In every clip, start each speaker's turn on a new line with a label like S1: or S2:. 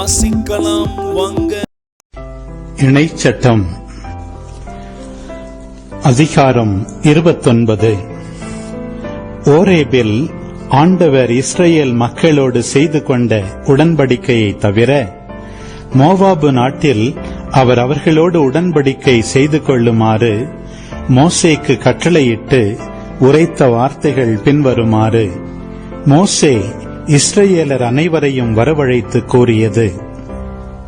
S1: வாசிக்கலாம் வாங்க.
S2: இணைச்சட்டம். அதிகாரம் இருபத்தொன்பது. ஓரேபில் ஆண்டவர் இஸ்ரேல் மக்களோடு செய்து கொண்ட உடன்படிக்கையை தவிர மோவாபு நாட்டில் அவர் அவர்களோடு உடன்படிக்கை செய்து கொள்ளுமாறு மோசேக்கு கட்டளையிட்டு உரைத்த வார்த்தைகள் பின்வருமாறு மோசே இஸ்ரேலர் அனைவரையும் வரவழைத்து கூறியது.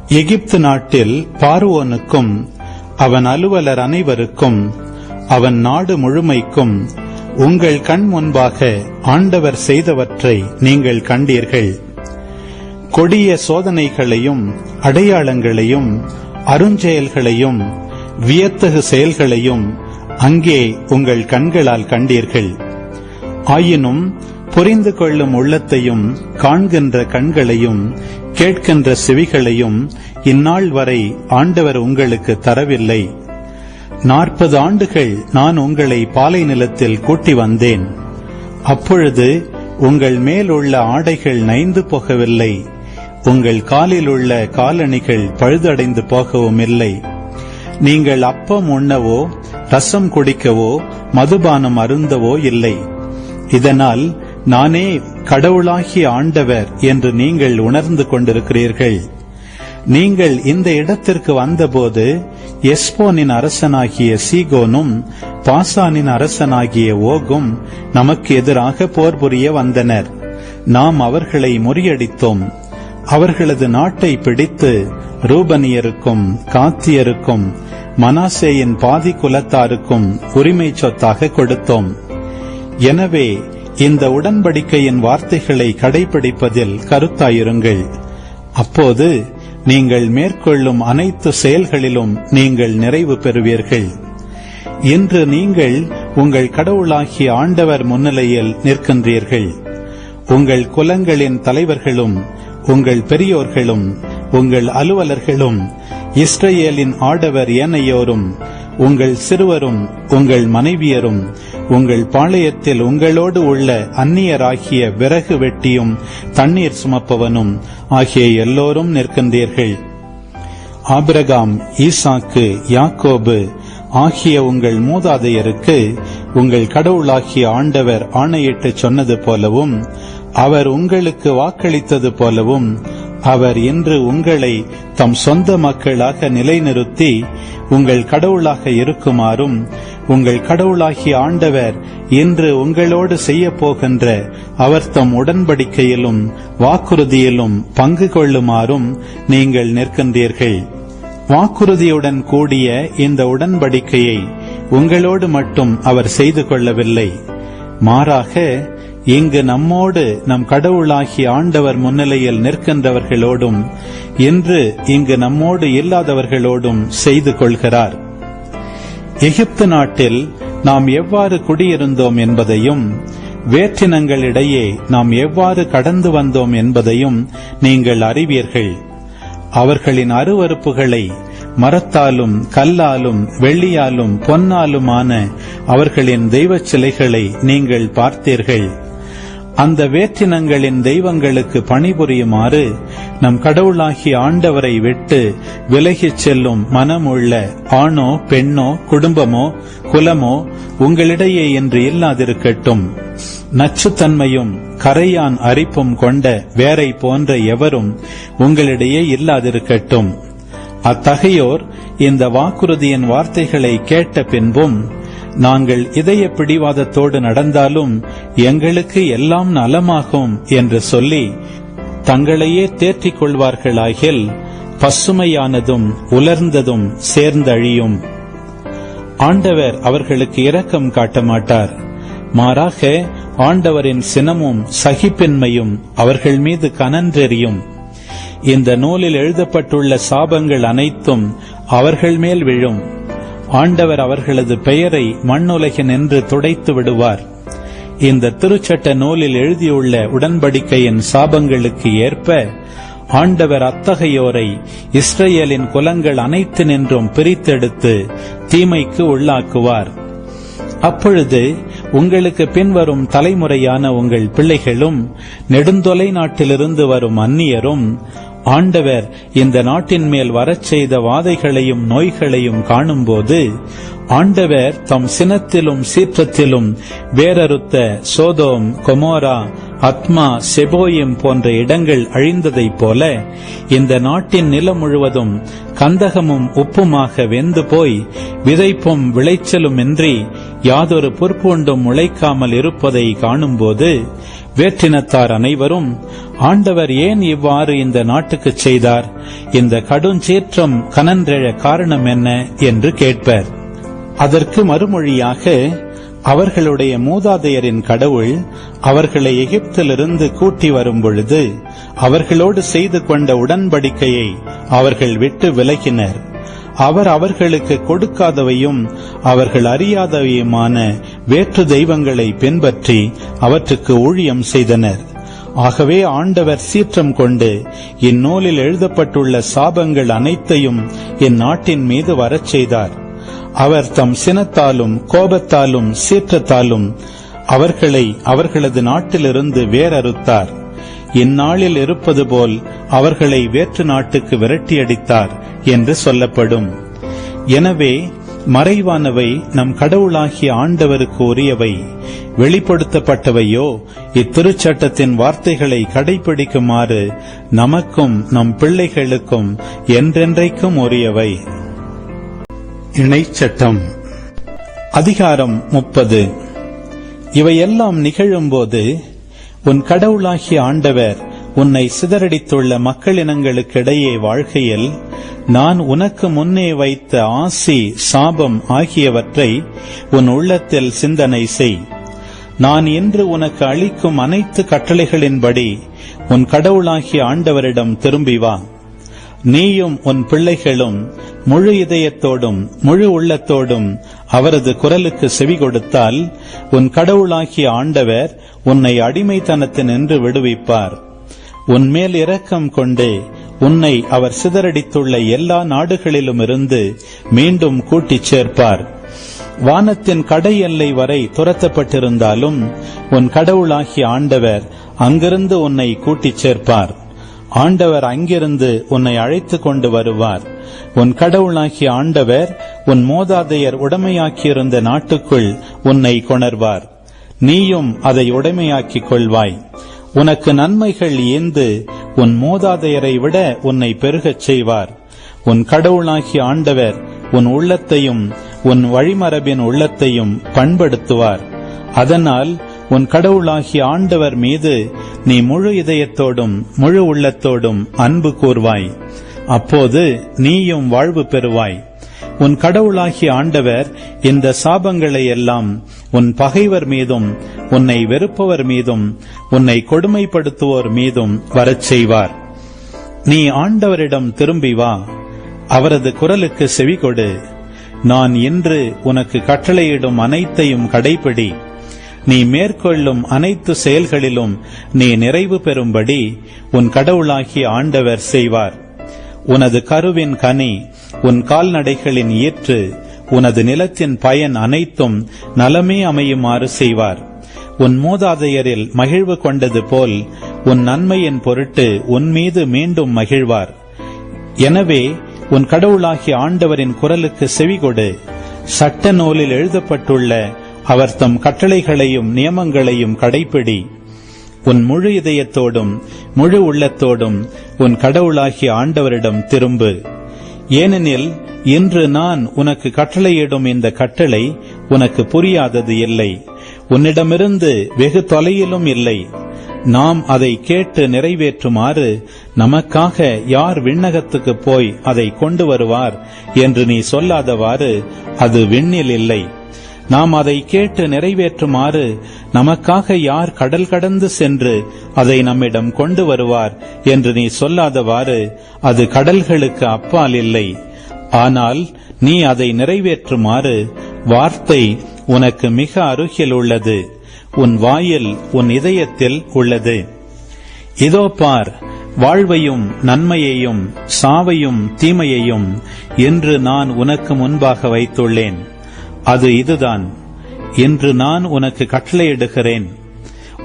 S2: எகிப்து நாட்டில் பார்வோனுக்கும் அவன் அலுவலர் அனைவருக்கும் அவன் நாடு முழுமைக்கும் உங்கள் கண் முன்பாக ஆண்டவர் செய்தவற்றை நீங்கள் கண்டீர்கள். கொடிய சோதனைகளையும் அடையாளங்களையும் அருஞ்செயல்களையும் வியத்தகு செயல்களையும் அங்கே உங்கள் கண்களால் கண்டீர்கள். ஆயினும் புரிந்து கொள்ளும் உள்ளத்தையும் காண்கின்ற கண்களையும் கேட்கின்ற செவிகளையும் இந்நாள் வரை ஆண்டவர் உங்களுக்கு தரவில்லை. நாற்பது ஆண்டுகள் நான் உங்களை பாலை நிலத்தில் கூட்டி வந்தேன். அப்பொழுது உங்கள் மேல் உள்ள ஆடைகள் நைந்து போகவில்லை. உங்கள் காலில் உள்ள காலணிகள் பழுதடைந்து போகவும் இல்லை நீங்கள் அப்பம் உண்ணவோ ரசம் குடிக்கவோ மதுபானம் அருந்தவோ இல்லை. இதனால் நானே கடவுளாகிய ஆண்டவர் என்று நீங்கள் உணர்ந்து கொண்டிருக்கிறீர்கள். நீங்கள் இந்த இடத்திற்கு வந்தபோது எஸ்போனின் அரசனாகிய சீகோனும் பாசானின் அரசனாகிய ஓகும் நமக்கு எதிராக போர் புரிய வந்தனர். நாம் அவர்களை முறியடித்தோம். அவர்களது நாட்டை பிடித்து ரூபனியருக்கும் காத்தியருக்கும் மனாசேயின் பாதி குலத்தாருக்கும் உரிமை சொத்தாக கொடுத்தோம். எனவே இந்த உடன்படிக்கையின் வார்த்தைகளை கடைபிடிப்பதில் கருத்தாயிருங்கள். அப்போது நீங்கள் மேற்கொள்ளும் அனைத்து செயல்களிலும் நீங்கள் நிறைவு பெறுவீர்கள். இன்று நீங்கள் உங்கள் கடவுளாகிய ஆண்டவர் முன்னிலையில் நிற்கின்றீர்கள். உங்கள் குலங்களின் தலைவர்களும் உங்கள் பெரியோர்களும் உங்கள் அலுவலர்களும் இஸ்ரேலின் ஆடவர் ஏனையோரும் உங்கள் சிறுவரும் உங்கள் மனைவியரும் உங்கள் பாளையத்தில் உங்களோடு உள்ள அந்நியராகிய விறகு வெட்டியும் தண்ணீர் சுமப்பவனும் ஆகிய எல்லோரும் நிற்கின்றீர்கள். ஆபிரகாம் ஈசாக்கு யாக்கோபு ஆகிய உங்கள் மூதாதையருக்கு உங்கள் கடவுளாகிய ஆண்டவர் ஆணையிட்டு சொன்னது போலவும் அவர் உங்களுக்கு வாக்களித்தது போலவும் அவர் இன்று உங்களை தம் சொந்த மக்களாக நிலைநிறுத்தி உங்கள் கடவுளாக இருக்குமாறும் உங்கள் கடவுளாகிய ஆண்டவர் இன்று உங்களோடு செய்ய போகின்ற அவர் தம் உடன்படிக்கையிலும் வாக்குறுதியிலும் பங்கு கொள்ளுமாறும் நீங்கள் நிற்கின்றீர்கள். வாக்குறுதியுடன் கூடிய இந்த உடன்படிக்கையை உங்களோடு மட்டும் அவர் செய்து கொள்ளவில்லை. மாறாக இங்கு நம்மோடு நம் கடவுளாகிய ஆண்டவர் முன்னிலையில் நிற்கின்றவர்களோடும் இன்று இங்கு நம்மோடு இல்லாதவர்களோடும் செய்து கொள்கிறார். எகிப்து நாட்டில் நாம் எவ்வாறு குடியிருந்தோம் என்பதையும் வேற்றினங்களிடையே நாம் எவ்வாறு கடந்து வந்தோம் என்பதையும் நீங்கள் அறிவீர்கள். அவர்களின் அருவறுப்புகளை மரத்தாலும் கல்லாலும் வெள்ளியாலும் பொன்னாலுமான அவர்களின் தெய்வச் சிலைகளை நீங்கள் பார்த்தீர்கள். அந்த வேற்றினங்களின் தெய்வங்களுக்கு பணிபுரியுமாறு நம் கடவுளாகி ஆண்டவரை விட்டு விலகிச் செல்லும் மனமுள்ள ஆணோ பெண்ணோ குடும்பமோ குலமோ உங்களிடையே என்று இல்லாதிருக்கட்டும். நச்சுத்தன்மையும் கரையான் அரிப்பும் கொண்ட வேரை போன்ற எவரும் உங்களிடையே இல்லாதிருக்கட்டும். அத்தகையோர் இந்த வாக்குறுதியின் வார்த்தைகளை கேட்ட பின்பும் நாங்கள் இதய பிடிவாதத்தோடு நடந்தாலும் எங்களுக்கு எல்லாம் நலமாகும் என்று சொல்லி தங்களையே தேற்றிக் கொள்வார்களாகில் பசுமையானதும் உலர்ந்ததும் சேர்ந்தழியும். ஆண்டவர் அவர்களுக்கு இரக்கம் காட்ட மாட்டார் மாறாக ஆண்டவரின் சினமும் சகிப்பின்மையும் அவர்கள் மீது கனன்றெறியும். இந்த நூலில் எழுதப்பட்டுள்ள சாபங்கள் அனைத்தும் அவர்கள் மேல் விழும். ஆண்டவர் அவர்களது பெயரை மண்ணுலகினின்று துடைத்து விடுவார். இந்த திருச்சட்ட நூலில் எழுதியுள்ள உடன்படிக்கையின் சாபங்களுக்கு ஏற்ப ஆண்டவர் அத்தகையோரை இஸ்ரேலின் குலங்கள் அனைத்து நின்றும் பிரித்தெடுத்து தீமைக்கு உள்ளாக்குவார். அப்பொழுது உங்களுக்கு பின்வரும் தலைமுறையான உங்கள் பிள்ளைகளும் நெடுந்தொலை நாட்டிலிருந்து வரும் அந்நியரும் ஆண்டவர் இந்த நாட்டின் மேல் வரச் செய்த வாதைகளையும் நோய்களையும் காணும்போது ஆண்டவர் தம் சினத்திலும் சீற்றத்திலும் வேறறுத்த சோதோம் கொமோரா அத்மா செபோயிம் போன்ற இடங்கள் அழிந்ததைப் போல இந்த நாட்டின் நிலம் முழுவதும் கந்தகமும் உப்புமாக வெந்து போய் விதைப்பும் விளைச்சலுமின்றி யாதொரு பொறுப்புண்டும் முளைக்காமல் இருப்பதை காணும்போது வேற்றினத்தார் அனைவரும் ஆண்டவர் ஏன் இவ்வாறு இந்த நாட்டுக்குச் செய்தார்? இந்த கடுஞ்சீற்றம் கனன்றெழ காரணம் என்ன? என்று கேட்பர். அதற்கு மறுமொழியாக அவர்களுடைய மூதாதையரின் கடவுள் அவர்களை எகிப்திலிருந்து கூட்டி வரும் பொழுது அவர்களோடு செய்து கொண்ட உடன்படிக்கையை அவர்கள் விட்டு விலகினர். அவர் அவர்களுக்கு கொடுக்காதவையும் அவர்கள் அறியாதவையுமான வேற்று தெய்வங்களை பின்பற்றி அவற்றுக்கு ஊழியம் செய்தனர். ஆகவே ஆண்டவர் சீற்றம் கொண்டு இந்நூலில் எழுதப்பட்டுள்ள சாபங்கள் அனைத்தையும் இந்நாட்டின் மீது வரச் செய்தார். அவர் தம் சினத்தாலும் கோபத்தாலும் சீற்றத்தாலும் அவர்களை அவர்களது நாட்டிலிருந்து வேறறுத்தார். இந்நாளில் இருப்பது போல் அவர்களை வேற்று நாட்டுக்கு விரட்டியடித்தார் என்று சொல்லப்படும். எனவே மறைவானவை நம் கடவுளாகிய ஆண்டவருக்கு உரியவை வெளிப்படுத்தப்பட்டவையோ இத்திருச்சட்டத்தின் வார்த்தைகளை கடைபிடிக்குமாறு நமக்கும் நம் பிள்ளைகளுக்கும் என்றென்றைக்கும் உரியவை. இணைச்சட்டம். அதிகாரம் முப்பது. இவையெல்லாம் நிகழும்போது உன் கடவுளாகிய ஆண்டவர் உன்னை சிதறடித்துள்ள மக்களினங்களுக்கிடையே வாழ்கையில் நான் உனக்கு முன்னே வைத்த ஆசி சாபம் ஆகியவற்றை உன் உள்ளத்தில் சிந்தனை செய். நான் இன்று உனக்கு அளிக்கும் அனைத்து கட்டளைகளின்படி உன் கடவுளாகிய ஆண்டவரிடம் திரும்பி வா. நீயும் உன் பிள்ளைகளும் முழு இதயத்தோடும் முழு உள்ளத்தோடும் அவரது குரலுக்கு செவி கொடுத்தால் உன் கடவுளாகிய ஆண்டவர் உன்னை அடிமைத்தனத்தினின்று விடுவிப்பார். உன்மேல் இரக்கம் கொண்டே உன்னை அவர் சிதறடித்துள்ள எல்லா நாடுகளிலுமிருந்து மீண்டும் கூட்டிச் சேர்ப்பார். வானத்தின் கடை எல்லை வரை துரத்தப்பட்டிருந்தாலும் உன் கடவுளாகிய ஆண்டவர் அங்கிருந்து உன்னை கூட்டிச் சேர்ப்பார். ஆண்டவர் அங்கிருந்து உன்னை அழைத்து கொண்டு வருவார். உன் கடவுளாகிய ஆண்டவர் உன் மோதாதையர் உடமையாக்கியிருந்த நாட்டுக்குள் உன்னை கொணர்வார். நீயும் அதை உடைமையாக்கிக் கொள்வாய். உனக்கு நன்மைகள் ஏந்து உன் மூதாதையரை விட உன்னை பெருகச் செய்வார். உன் கடவுளாகிய ஆண்டவர் உன் உள்ளத்தையும் உன் வழிமரபின் உள்ளத்தையும் பண்படுத்துவார். அதனால் உன் கடவுளாகிய ஆண்டவர் மீது நீ முழு இதயத்தோடும் முழு உள்ளத்தோடும் அன்பு கூர்வாய். அப்போது நீயும் வாழ்வு பெறுவாய். உன் கடவுளாகிய ஆண்டவர் இந்த சாபங்களை எல்லாம் உன் பகைவர் மீதும் உன்னை வெறுப்பவர் மீதும் உன்னை கொடுமைப்படுத்துவோர் மீதும் வரச் செய்வார். நீ ஆண்டவரிடம் திரும்பி வா. அவரது குரலுக்கு செவிகொடு நான் இன்று உனக்கு கட்டளையிடும் அனைத்தையும் கடைபிடி. நீ மேற்கொள்ளும் அனைத்து செயல்களிலும் நீ நிறைவு பெறும்படி உன் கடவுளாகிய ஆண்டவர் செய்வார். உனது கருவின் கனி உன் கால்நடைகளின் ஈற்று உனது நிலத்தின் பயன் அனைத்தும் நலமே அமையுமாறு செய்வார். உன் மூதாதையரில் மகிழ்வு கொண்டது போல் உன் நன்மையின் பொருட்டு உன் மீது மீண்டும் மகிழ்வார். எனவே உன் கடவுளாகிய ஆண்டவரின் குரலுக்கு செவிகொடு சட்ட நூலில் எழுதப்பட்டுள்ள அவர் தம் கட்டளைகளையும் நியமங்களையும் கடைப்பிடி. உன் முழு இதயத்தோடும் முழு உள்ளத்தோடும் உன் கடவுளாகிய ஆண்டவரிடம் திரும்பு. ஏனெனில் இன்று நான் உனக்கு கட்டளையிடும் இந்த கட்டளை உனக்கு புரியாதது இல்லை. உன்னிடமிருந்து வெகு தொலையிலும் இல்லை. நாம் அதை கேட்டு நிறைவேற்றுமாறு நமக்காக யார் விண்ணகத்துக்கு போய் அதை கொண்டு வருவார் என்று நீ சொல்லாதவாறு அது விண்ணில் இல்லை. நாம் அதை கேட்டு நிறைவேற்றுமாறு நமக்காக யார் கடல் கடந்து சென்று அதை நம்மிடம் கொண்டு வருவார் என்று நீ சொல்லாதவாறு அது கடல்களுக்கு அப்பால் இல்லை. ஆனால் நீ அதை நிறைவேற்றுமாறு வார்த்தை உனக்கு மிக அருகில் உள்ளது. உன் வாயில் உன் இதயத்தில் உள்ளது. இதோ பார் வாழ்வையும் நன்மையையும் சாவையும் தீமையையும் இன்று நான் உனக்கு முன்பாக வைத்துள்ளேன். அது இதுதான். இன்று நான் உனக்கு கட்டளையிடுகிறேன்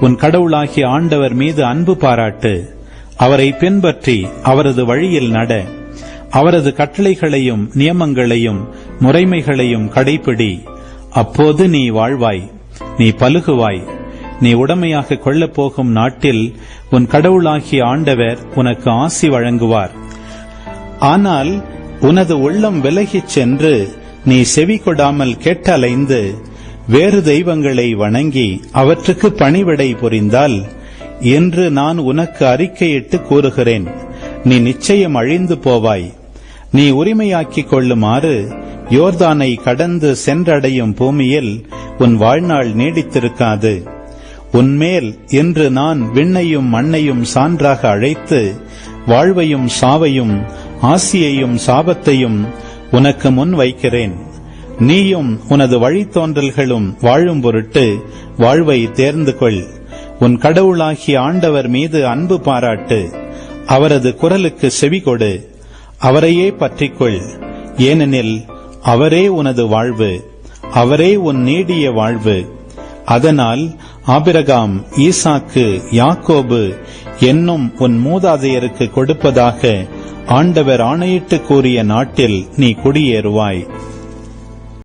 S2: உன் கடவுளாகிய ஆண்டவர் மீது அன்பு பாராட்டு. அவரை பின்பற்றி அவரது வழியில் நட. அவரது கட்டளைகளையும் நியமங்களையும் முறைமைகளையும் கடைப்பிடி அப்போது நீ வாழ்வாய். நீ பலுகுவாய் நீ உடமையாக கொள்ளப் போகும் நாட்டில் உன் கடவுளாகிய ஆண்டவர் உனக்கு ஆசி வழங்குவார். ஆனால் உனது உள்ளம் விலகிச் சென்று நீ செவி கொடாமல் கேட்டலைந்து வேறு தெய்வங்களை வணங்கி அவற்றுக்கு பணிவிடை புரிந்தால் என்று நான் உனக்கு அறிக்கையிட்டு கூறுகிறேன். நீ நிச்சயம் அழிந்து போவாய். நீ உரிமையாக்கிக் கொள்ளுமாறு யோர்தானை கடந்து சென்றடையும் பூமியில் உன் வாழ்நாள் நீடித்திருக்காது. உன்மேல் இன்று நான் விண்ணையும் மண்ணையும் சான்றாக அழைத்து வாழ்வையும் சாவையும் ஆசியையும் சாபத்தையும் உனக்கு முன் வைக்கிறேன். நீயும் உனது வழித்தோன்றல்களும் வாழும் பொருட்டு வாழ்வை தேர்ந்து கொள் உன் கடவுளாகிய ஆண்டவர் மீது அன்பு பாராட்டு. அவரது குரலுக்கு செவி கொடு. அவரையே பற்றிக்கொள். ஏனெனில் அவரே உனது வாழ்வு. அவரே உன் நீடிய வாழ்வு. அதனால் ஆபிரகாம் ஈசாக்கு யாக்கோபு என்னும் உன் மூதாதையருக்கு கொடுப்பதாக ஆண்டவர் ஆணையிட்டு கூறிய நாட்டில் நீ குடியேறுவாய்.